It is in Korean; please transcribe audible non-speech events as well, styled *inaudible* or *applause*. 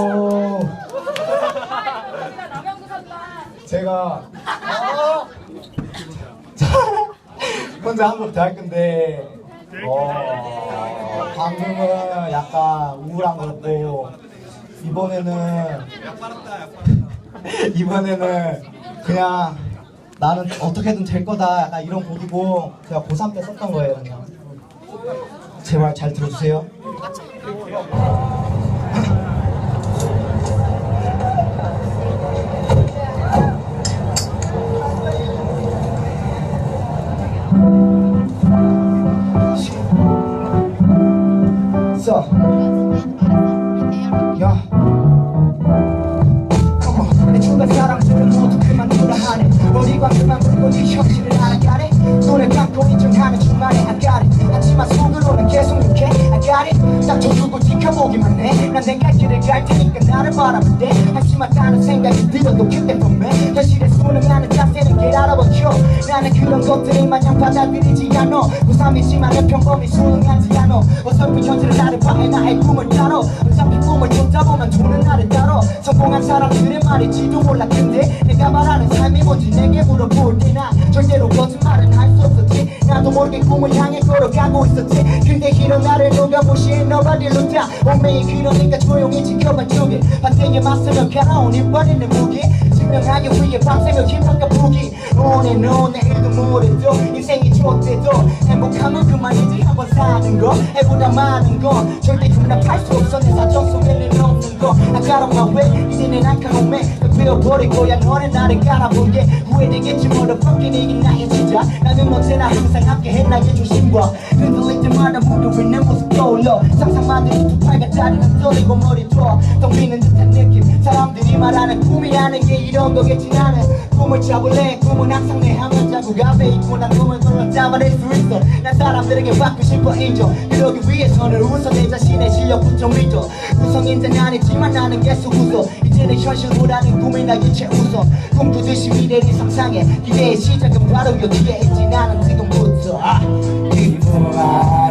오, 제가 *laughs* 혼자 한곡더할 건데 어, 방금은 약간 우울한 거였고 이번에는 *laughs* 이번에는 그냥 나는 어떻게든 될 거다. 약간 이런 곡이고 제가 고3 때 썼던 거예요 그냥 제발 잘 들어주세요. 써. 야. 내 중간 사람들은 모두 그만 하네. 머리가 그만 굴고 네 현실을 알아 지켜보기만 해난 내가 길을 갈 테니까 나를 바라볼 때 한심하다는 생각이 들어도 그때 분명 현실에 나는 자세는 길 알아버려. 나는 그런 것들을 마냥 받아들이지 않아. 고3이지만 내 평범히 수능하지 않아. 어설픈 현실을 나를 봐해 나의 꿈을 따라. 어차피 꿈을 쫓다 보면 돈은 나를 따라. 성공한 사람들의 말일지도 몰라. 근데 내가 말하는 삶이 뭔지 내게 물어볼 때나? 절대로 거짓말은 할 수 없었지. 나도 모르게 꿈을 향해 걸어가고 있었지. 근데 이런 나를 무시해 nobody look down 엉매이 그러니까 조용히 지켜봐 주길 반대에 맞서며 가라온 이빨이는 무기. 증명하기 위해 밤새며 힘들까 부기. 오늘 너 내일도 모레도 인생이 좋대도 행복하면 그만이지 한번 사는 거. 해보다 많은 건 절대 용납할 수 없어. 내 사정 없는 거. I got on my way 이제는 날카로움에 베어버릴 거야 너는 나를 깔아보게 후회되겠지 머리밖에 이긴 나의 진짜 나는 언제나 항상 함께 해 나의 조심과 흔들릴 때마다 무릎 있는 모습 떠올려 상상만 해도 두 팔과 다리는 떨리고 머리도 텅 비는 듯한 느낌 사람들이 말하는 꿈이라는 게 이런 거겠지 나는 꿈을 잡을래? 꿈은 항상 내 하면 자국 앞에 있고 난 꿈을 걸어 잡아낼 수 있어. 난 사람들에게 받고 싶어 인정. 그러기 위해서는 우선 내 자신의 실력부터 믿어 구성인자는 아니지만 나는 계속 웃어. 이제는 현실보다는 꿈이 나기 최우선 꿈꾸듯이 미래를 상상해. 기대의 시작은 바로 여기에 있지. 나는 지금부터. 아, 기쁨아